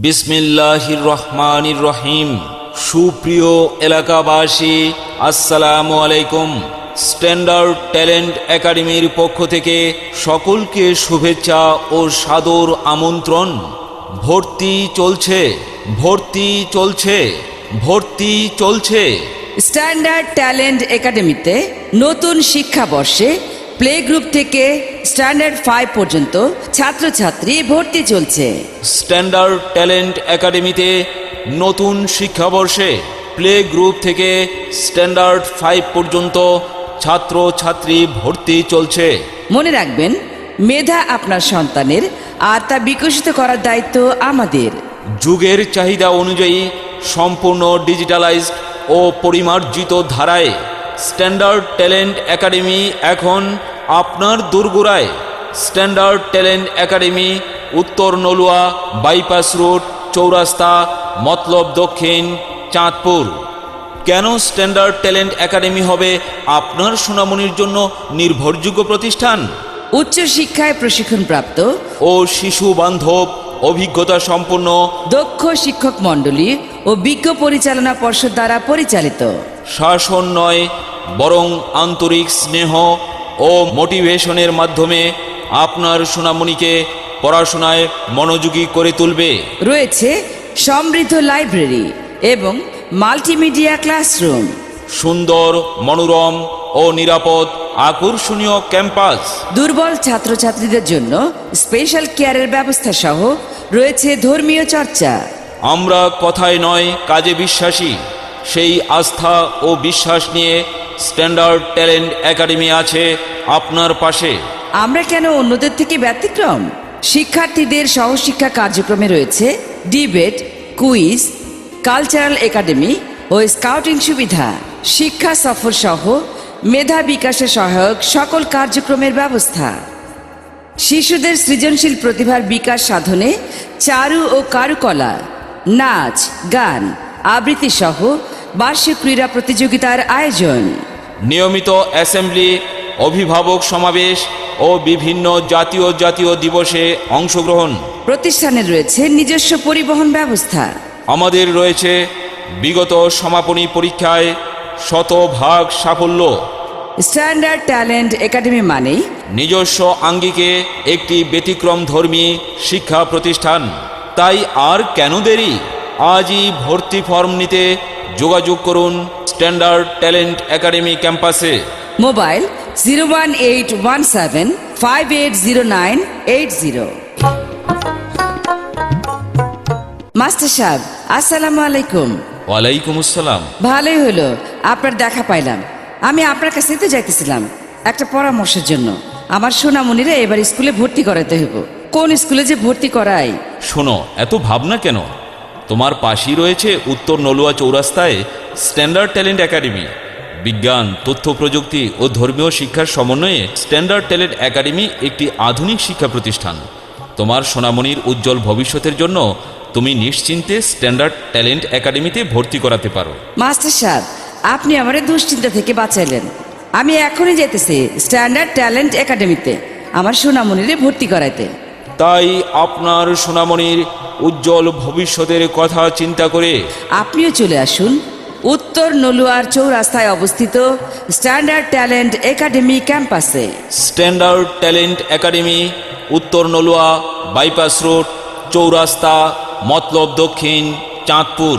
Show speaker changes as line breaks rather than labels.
বিসমিল্লাহির রহমানির রহিম। সুপ্রিয় এলাকাবাসী, আসসালামু আলাইকুম। স্ট্যান্ডার্ড ট্যালেন্ট একাডেমির পক্ষ থেকে সকলকে শুভেচ্ছা ও সাদর আমন্ত্রণ। ভর্তি চলছে ভর্তি চলছে ভর্তি চলছে।
স্ট্যান্ডার্ড ট্যালেন্ট একাডেমিতে নতুন শিক্ষাবর্ষে প্লে গ্রুপ থেকে স্ট্যান্ডার্ড ফাইভ পর্যন্ত ছাত্রছাত্রী ভর্তি চলছে।
স্ট্যান্ডার্ড ট্যালেন্ট একাডেমিতে নতুন শিক্ষাবর্ষে প্লে গ্রুপ থেকে স্ট্যান্ডার্ড ফাইভ পর্যন্ত ছাত্র ছাত্রী ভর্তি চলছে।
মনে রাখবেন মেধা আপনার সন্তানের আর তা বিকশিত করার দায়িত্ব আমাদের।
যুগের চাহিদা অনুযায়ী সম্পূর্ণ ডিজিটালাইজড ও পরিমার্জিত ধারায় স্ট্যান্ডার্ড ট্যালেন্ট একাডেমি এখন আপনার দোরগোড়ায় স্ট্যান্ডার্ড ট্যালেন্ট একাডেমি উত্তর নলুয়া বাইপাস রোড চৌরাস্তা মতলব দক্ষিণ চাঁদপুর। কেন স্ট্যান্ডার্ড ট্যালেন্ট একাডেমি হবে আপনার সোনামণির জন্য নির্ভরযোগ্য প্রতিষ্ঠান?
উচ্চশিক্ষায় প্রশিক্ষণপ্রাপ্ত।
ও শিশু বান্ধব অভিজ্ঞতা সম্পন্ন।
দক্ষ শিক্ষক মণ্ডলী ও বিজ্ঞ পরিচালনা পর্ষদ দ্বারা পরিচালিত।
শাসন নয় বরং আন্তরিক স্নেহ ও মোটিভেশনের মাধ্যমে আপনার সোনামণিকে পড়াশোনায় মনোযোগী করে তুলবে।
রয়েছে সমৃদ্ধ লাইব্রেরি এবং মাল্টিমিডিয়া ক্লাসরুম।
সুন্দর মনোরম ও নিরাপদ আকর্ষণীয় ক্যাম্পাস।
দুর্বল ছাত্রছাত্রীদের জন্য স্পেশাল কেয়ারের ব্যবস্থা সহ রয়েছে ধর্মীয় চর্চা।
আমরা কথায় নয় কাজে বিশ্বাসী। সেই আস্থা ও বিশ্বাস নিয়ে স্ট্যান্ডার্ড ট্যালেন্ট একাডেমি আছে আপনার পাশে।
আমরা কেন অন্যদের থেকে ব্যতিক্রম? শিক্ষার্থীদের সহশিক্ষা কার্যক্রমে রয়েছে ডিবেট, কুইজ, কালচারাল একাডেমি ও স্কাউটিং সুবিধা। শিক্ষা সফর সহ মেধা বিকাশে সহায়ক সকল কার্যক্রমের ব্যবস্থা। শিশুদের সৃজনশীল প্রতিভার বিকাশ সাধনে চারু ও কারুকলা, নাচ, গান আবৃত্তি সহ বার্ষিক ক্রীড়া প্রতিযোগিতার আয়োজন।
নিয়মিত অ্যাসেম্বলি অভিভাবক সমাবেশ ও বিভিন্ন জাতীয় জাতীয় দিবসে অংশগ্রহণ।
প্রতিষ্ঠানের রয়েছে নিজস্ব পরিবহন ব্যবস্থা।
আমাদের রয়েছে বিগত সমাপনী পরীক্ষায় শতভাগ সাফল্য।
স্ট্যান্ডার্ড ট্যালেন্ট একাডেমি মানেই
নিজস্ব আঙ্গিকে একটি ব্যতিক্রম ধর্মী শিক্ষা প্রতিষ্ঠান। তাই আর কেন দেরি? আজই ভর্তি ফর্ম নিতে যোগাযোগ করুন স্ট্যান্ডার্ড ট্যালেন্ট একাডেমি ক্যাম্পাসে
mobile zero one eight one seven five eight zero nine eight zero master সাহেব আসসালামু আলাইকুম
ওয়ালাইকুম আসসালাম।
ভালোই হলো আপনার দেখা পাইলাম। আমি আপনার কাছেই তো যাইতেছিলাম একটা পরামর্শের জন্য। আমার সোনামণিরা এবার স্কুলে ভর্তি করাতে হইব। কোন স্কুলে যে ভর্তি করাই?
শোনো এত ভাবনা কেন? তোমার পাশেই রয়েছে উত্তর নলুয়া চৌরাস্তায় স্ট্যান্ডার্ড ট্যালেন্ট একাডেমি। বিজ্ঞান, তথ্য প্রযুক্তি ও ধর্মীয় শিক্ষার সমন্বয়ে স্ট্যান্ডার্ড ট্যালেন্ট একাডেমি একটি আধুনিক শিক্ষা প্রতিষ্ঠান। তোমার সোনামণির উজ্জ্বল ভবিষ্যতের জন্য তুমি নিশ্চিন্তে স্ট্যান্ডার্ড ট্যালেন্ট একাডেমিতে ভর্তি করাতে পারো।
মাস্টার সাহেব, আপনি আমার দুশ্চিন্তা থেকে বাঁচাইলেন। আমি এখনই যেতেছি স্ট্যান্ডার্ড ট্যালেন্ট একাডেমিতে, আমার সোনামণিরে ভর্তি করাইতে।
তাই আপনার সোনামণির উজ্জ্বল ভবিষ্যতের কথা চিন্তা করে
আপনিও চলে আসুন। উত্তর নলুয়ার চৌরাস্তায় অবস্থিত স্ট্যান্ডার্ড ট্যালেন্ট একাডেমি ক্যাম্পাসে।
স্ট্যান্ডার্ড ট্যালেন্ট একাডেমি উত্তর নলুয়া বাইপাস রোড চৌরাস্তা মতলব দক্ষিণ চাঁদপুর।